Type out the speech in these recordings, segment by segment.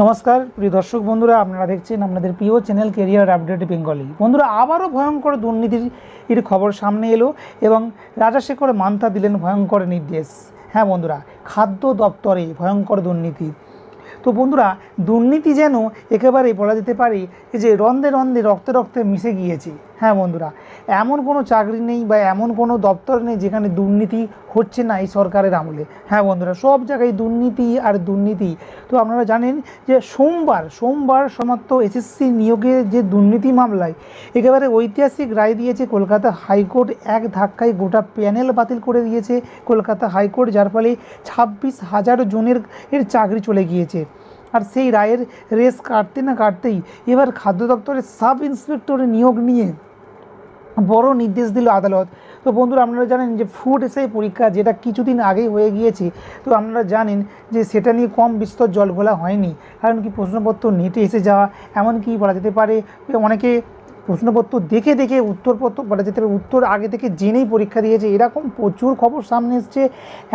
নমস্কার, প্রিয় দর্শক বন্ধুরা, আপনারা দেখছেন আপনাদের প্রিয় চ্যানেল কেরিয়ার আপডেট বেঙ্গলি বন্ধুরা, আবারও ভয়ঙ্কর দুর্নীতির এর খবর সামনে এলো এবং রাজাশেখর মান্তা দিলেন ভয়ঙ্কর নির্দেশ। হ্যাঁ বন্ধুরা, খাদ্য দপ্তরে ভয়ঙ্কর দুর্নীতি। তো বন্ধুরা, দুর্নীতি যেন একেবারে বলা যেতে পারে যে রন্ধে রন্ধে রক্তে রক্তে মিশে গিয়েছে। হ্যাঁ বন্ধুরা, এমন কোনো চাকরি নেই বা এমন কোনো দপ্তর নেই যেখানে দুর্নীতি হচ্ছে না এই সরকারের আমলে। হ্যাঁ বন্ধুরা, সব জায়গায় দুর্নীতি আর দুর্নীতি। তো আপনারা জানেন যে সোমবার সোমবার সমাপ্ত এসএসসি নিয়োগের যে দুর্নীতি মামলায় একেবারে ঐতিহাসিক রায় দিয়েছে কলকাতা হাইকোর্ট, এক ধাক্কায় গোটা প্যানেল বাতিল করে দিয়েছে কলকাতা হাইকোর্ট, যার ফলে ছাব্বিশ হাজার জনের এর চাকরি চলে গিয়েছে। আর সেই রায়ের রেস কাটতে না কাটতেই এবার খাদ্য দপ্তরের সাব ইন্সপেক্টরের নিয়োগ নিয়ে বড় নির্দেশ দিল আদালত। তো বন্ধুরা, আপনারা জানেন যে ফুড এসআই পরীক্ষা যেটা কিছুদিন আগেই হয়ে গিয়েছে, তো আপনারা জানেন যে সেটা নিয়ে কম বিস্তর জল ঘোলা হয়নি। কারণ কি প্রশ্নপত্র নেটে এসে যাওয়া, এমনকি বলা যেতে পারে অনেকে প্রশ্নপত্র দেখে দেখে উত্তরপত্র, বলা যেতে পারে উত্তর আগে থেকে জেনেই পরীক্ষা দিয়েছে। এরকম প্রচুর খবর সামনে এসছে,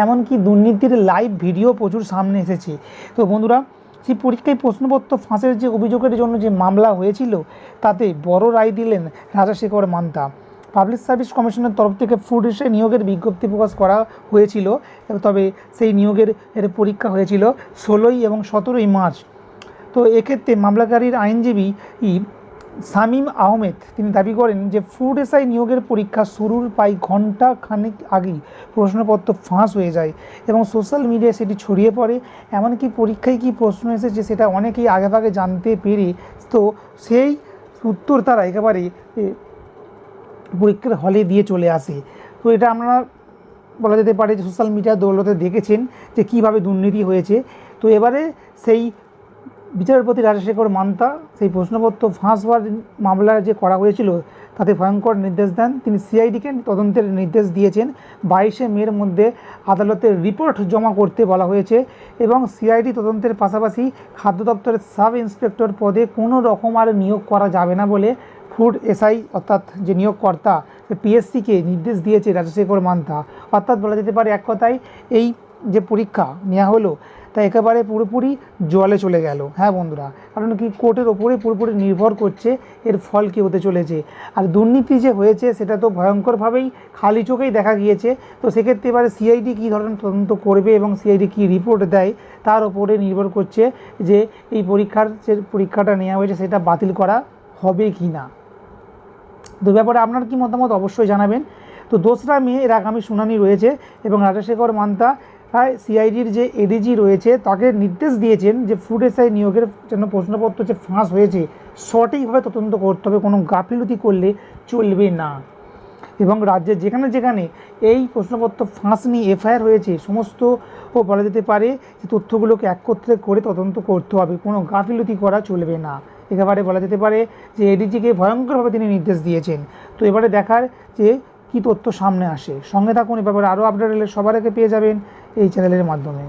এমনকি দুর্নীতির লাইভ ভিডিও প্রচুর সামনে এসেছে। তো বন্ধুরা সেই পরীক্ষায় প্রশ্নপত্র ফাঁসের যে অভিযোগের জন্য যে মামলা হয়েছিল, তাতে বড় রায় দিলেন রাজাশেখর মান্তা। পাবলিক সার্ভিস কমিশনের তরফ থেকে ফুড এসে নিয়োগের বিজ্ঞপ্তি প্রকাশ করা হয়েছিল, তবে সেই নিয়োগের পরীক্ষা হয়েছিল ষোলোই এবং সতেরোই মার্চ। তো এক্ষেত্রে মামলাকারীর আইনজীবী ই শামীম আহমেদ, তিনি দাবি করেন যে ফুড এসআই নিয়োগের পরীক্ষা শুরুর প্রায় ঘণ্টা খানেক আগেই প্রশ্নপত্র ফাঁস হয়ে যায় এবং সোশ্যাল মিডিয়ায় সেটি ছড়িয়ে পড়ে। এমনকি পরীক্ষায় কী প্রশ্ন এসেছে সেটা অনেকেই আগেভাগে জানতে পেরে তো সেই উত্তর তারা একেবারে পরীক্ষার হলে দিয়ে চলে আসে। তো এটা আমরা বলা যেতে পারে যে সোশ্যাল মিডিয়ার দৌলতে দেখেছেন যে কীভাবে দুর্নীতি হয়েছে। তো এবারে সেই বিচারপতি রাজশেখর মান্তা সেই প্রশ্নপত্র ফাঁস হওয়ার মামলা যে করা হয়েছিল, তাতে ভয়ঙ্কর নির্দেশ দেন। তিনি সিআইডিকে তদন্তের নির্দেশ দিয়েছেন। বাইশে মের মধ্যে আদালতের রিপোর্ট জমা করতে বলা হয়েছে এবং সিআইডি তদন্তের পাশাপাশি খাদ্য দপ্তরের সাব ইন্সপেক্টর পদে কোনো রকম আর নিয়োগ করা যাবে না বলে ফুড এসআই, অর্থাৎ যে নিয়োগকর্তা পিএসসিকে নির্দেশ দিয়েছে রাজশেখর মান্তা। অর্থাৎ বলা যেতে পারে এক কথায়, এই যে পরীক্ষা নেওয়া হলো তা একেবারে পুরোপুরি জলে চলে গেল। হ্যাঁ বন্ধুরা, কারণ কি কোর্টের ওপরে পুরোপুরি নির্ভর করছে এর ফল কী হতে চলেছে। আর দুর্নীতি যে হয়েছে সেটা তো ভয়ঙ্করভাবেই খালি চোখেই দেখা গিয়েছে। তো সেক্ষেত্রে এবারে সিআইডি কী ধরনের তদন্ত করবে এবং সিআইডি কী রিপোর্ট দেয়, তার ওপরে নির্ভর করছে যে এই পরীক্ষার যে পরীক্ষাটা নেওয়া হয়েছে সেটা বাতিল করা হবে কি না। তো ব্যাপারে আপনার কি মতামত অবশ্যই জানাবেন। তো দোসরা মে এর আগামী শুনানি রয়েছে এবং রাজাশেখর মান্তা সিআইডির যে এডিজি রয়েছে, তাকে নির্দেশ দিয়েছেন যে ফুড এসআই নিয়োগের জন্য প্রশ্নপত্র যে ফাঁস হয়েছে, সঠিকভাবে তদন্ত করতে হবে, কোনো গাফিলতি করলে চলবে না। এবং রাজ্যের যেখানে যেখানে এই প্রশ্নপত্র ফাঁস নিয়ে এফআইআর হয়েছে, সমস্ত ও বলা যেতে পারে যে তথ্যগুলোকে একত্রে করে তদন্ত করতে হবে, কোনো গাফিলতি করা চলবে না। একেবারে বলা যেতে পারে যে এডিজিকে ভয়ঙ্করভাবে তিনি নির্দেশ দিয়েছেন। তো এবারে দেখার যে কী তথ্য সামনে আসে। সঙ্গে থাকুন এ ব্যাপারে আরও আপডেট এলে সবার আগে পেয়ে যাবেন এই চ্যানেলের মাধ্যমে।